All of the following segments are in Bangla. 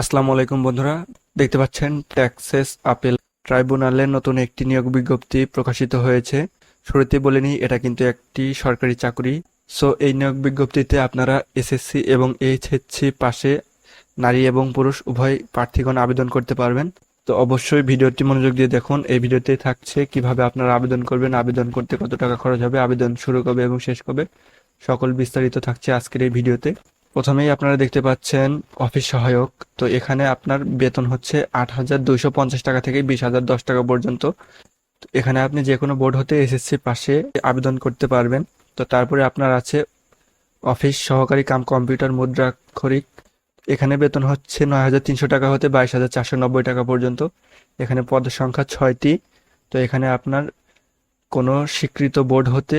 আসসালামু আলাইকুম বন্ধুরা, দেখতে পাচ্ছেন ট্যাক্সেস আপিল ট্রাইব্যুনালের নতুন একটি নিয়োগ বিজ্ঞপ্তি প্রকাশিত হয়েছে। শুরুতে বলে নিই, এটা কিন্তু একটি সরকারি চাকরি। সো এই নিয়োগ বিজ্ঞপ্তিতে আপনারা এসএসসি এবং এইচএসসি পাশে নারী এবং পুরুষ উভয় প্রার্থীগণ আবেদন করতে পারবেন। তো অবশ্যই ভিডিওটি মনোযোগ দিয়ে দেখুন। এই ভিডিওতে থাকছে কীভাবে আপনারা আবেদন করবেন, আবেদন করতে কত টাকা খরচ হবে, আবেদন শুরু কবে এবং শেষ কবে, সকল বিস্তারিত থাকছে আজকের এই ভিডিওতে। প্রথমেই আপনারা দেখতে পাচ্ছেন অফিস সহায়ক। তো এখানে আপনার বেতন হচ্ছে আট হাজার দুইশো পঞ্চাশ টাকা থেকে বিশ হাজার দশ টাকা পর্যন্ত। এখানে আপনি যে কোনো বোর্ড হতে এসএসসি পাশে আবেদন করতে পারবেন। তো তারপরে আপনার আছে অফিস সহকারী কাম কম্পিউটার মুদ্রাক্ষরিক। এখানে বেতন হচ্ছে নয় হাজার তিনশো টাকা হতে বাইশ হাজার চারশো নব্বই টাকা পর্যন্ত। এখানে পদের সংখ্যা ছয়টি। তো এখানে আপনার কোনো স্বীকৃত বোর্ড হতে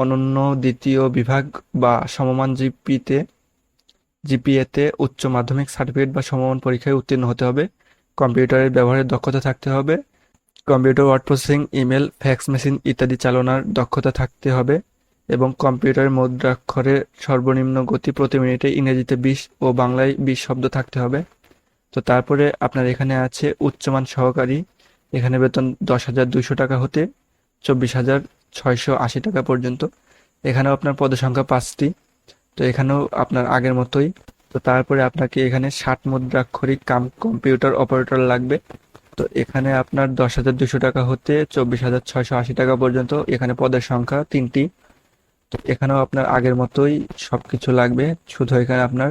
অনন্য দ্বিতীয় বিভাগ বা সমমান জিপিতে, জিপিএতে উচ্চ মাধ্যমিক সার্টিফিকেট বা সমমান পরীক্ষায় উত্তীর্ণ হতে হবে। কম্পিউটারের ব্যবহারের দক্ষতা থাকতে হবে। Computer word processing, email, fax machine ইত্যাদি চালনার দক্ষতা থাকতে হবে এবং কম্পিউটারের মুদ্রাক্ষরে সর্বনিম্ন গতি প্রতি মিনিটে ইংরেজিতে বিশ ও বাংলায় বিশ শব্দ থাকতে হবে। তো তারপরে আপনার এখানে আছে উচ্চমান সহকারী। এখানে বেতন দশ হাজার দুইশো টাকা হতে চব্বিশ হাজার ছয়শো আশি টাকা পর্যন্ত। এখানেও আপনার পদসংখ্যা পাঁচটি। তো এখানেও আপনার আগের মতোই। তো তারপরে আপনাকে এখানে ষাট মুদ্রাক্ষরিক কাম, কম্পিউটার অপারেটর লাগবে। তো এখানে আপনার দশ হাজার দুশো টাকা হতে চব্বিশ হাজার ছয়শো আশি টাকা পর্যন্ত এখানে পদের সংখ্যা তিনটি। তো এখানেও আপনার আগের মতোই সব কিছু লাগবে। শুধু এখানে আপনার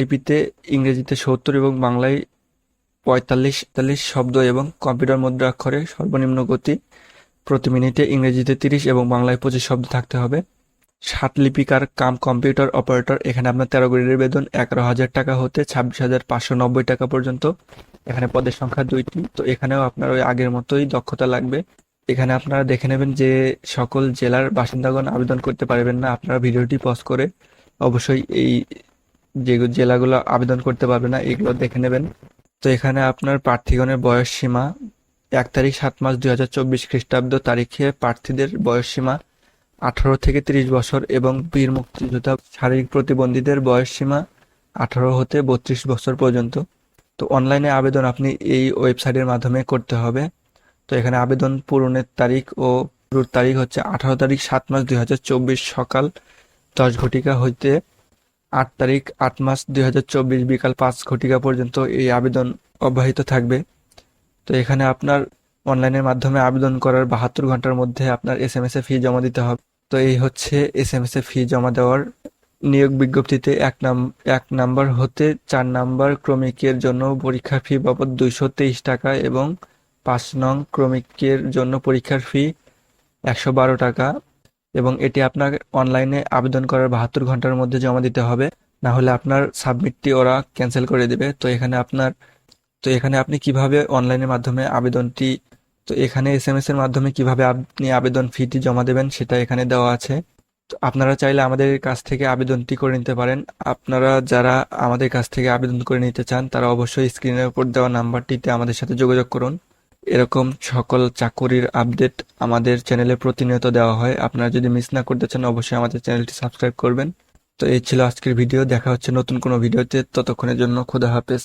লিপিতে ইংরেজিতে সত্তর এবং বাংলায় পঁয়তাল্লিশ তাল্লিশ শব্দ এবং কম্পিউটার মুদ্রাক্ষরে সর্বনিম্ন গতি। প্রতি মিনিটে ইংরেজিতে তিরিশ এবং বাংলায় পঁচিশ শব্দ থাকতে হবে। ষাট লিপিকার কাম কম্পিউটার অপারেটর, এখানে আপনার তেরো গ্রেডের বেতন এগারো হাজার টাকা হতে ছাব্বিশ হাজার পাঁচশো নব্বই টাকা পর্যন্ত। এখানে পদের সংখ্যা দুইটি, তো এখানেও আপনার ওই আগের মতোই দক্ষতা লাগবে। এখানে আপনারা দেখে নেবেন যে সকল জেলার বাসিন্দাগণ আবেদন করতে পারবেন না, আপনারা ভিডিওটি পজ করে অবশ্যই এই যে জেলাগুলো আবেদন করতে পারবে না, এগুলো দেখে নেবেন। তো এখানে আপনার প্রার্থীগণের বয়স সীমা এক তারিখ সাত মাস দুই হাজার চব্বিশ খ্রিস্টাব্দ তারিখে প্রার্থীদের বয়স সীমা আঠারো থেকে তিরিশ বছর এবং বীর মুক্তিযোদ্ধা শারীরিক প্রতিবন্ধীদের বয়স সীমা আঠারো হতে বত্রিশ বছর পর্যন্ত। তো অনলাইনে আবেদন আপনি এই ওয়েবসাইটের মাধ্যমে করতে হবে। তো এখানে আবেদন পূরণের তারিখ ও শুরুর তারিখ হচ্ছে আঠারো তারিখ সাত মাস দুই হাজার চব্বিশ সকাল দশ ঘটিকা হইতে আট তারিখ আট মাস দুই হাজার চব্বিশ বিকাল পাঁচ ঘটিকা পর্যন্ত এই আবেদন অব্যাহত থাকবে। তো এখানে আপনার অনলাইনের মাধ্যমে আবেদন করার বাহাত্তর ঘণ্টার মধ্যে আপনার S M S A fee জমা দিতে হবে। তো এই হচ্ছে S M S A fee জমা দেওয়ার নিয়োগ বিজ্ঞপ্তিতে এক নাম, এক নাম্বার হতে চার নাম্বার ক্রমিকের জন্য পরীক্ষার ফি বাবদ দুইশো তেইশ টাকা এবং পাঁচ নং ক্রমিকের জন্য পরীক্ষার ফি একশো বারো টাকা এবং এটি আপনার অনলাইনে আবেদন করার বাহাত্তর ঘণ্টার মধ্যে জমা দিতে হবে। না হলে আপনার সাবমিটটি ওরা ক্যান্সেল করে দেবে। তো এখানে আপনার তো এখানে আপনি কীভাবে অনলাইনের মাধ্যমে আবেদনটি, তো এখানে এস এম এস এর মাধ্যমে কীভাবে আপনি আবেদন ফিটি জমা দেবেন সেটা এখানে দেওয়া আছে। তো আপনারা চাইলে আমাদের কাছ থেকে আবেদনটি করে নিতে পারেন। আপনারা যারা আমাদের কাছ থেকে আবেদন করে নিতে চান, তারা অবশ্যই স্ক্রিনের উপর দেওয়া নাম্বারটিতে আমাদের সাথে যোগাযোগ করুন। এরকম সকল চাকুরির আপডেট আমাদের চ্যানেলে প্রতিনিয়ত দেওয়া হয়। আপনারা যদি মিস না করতে চান, অবশ্যই আমাদের চ্যানেলটি সাবস্ক্রাইব করবেন। তো এই ছিল আজকের ভিডিও দেখা হচ্ছে নতুন কোনো ভিডিওতে ততক্ষণের জন্য খোদা হাফেজ।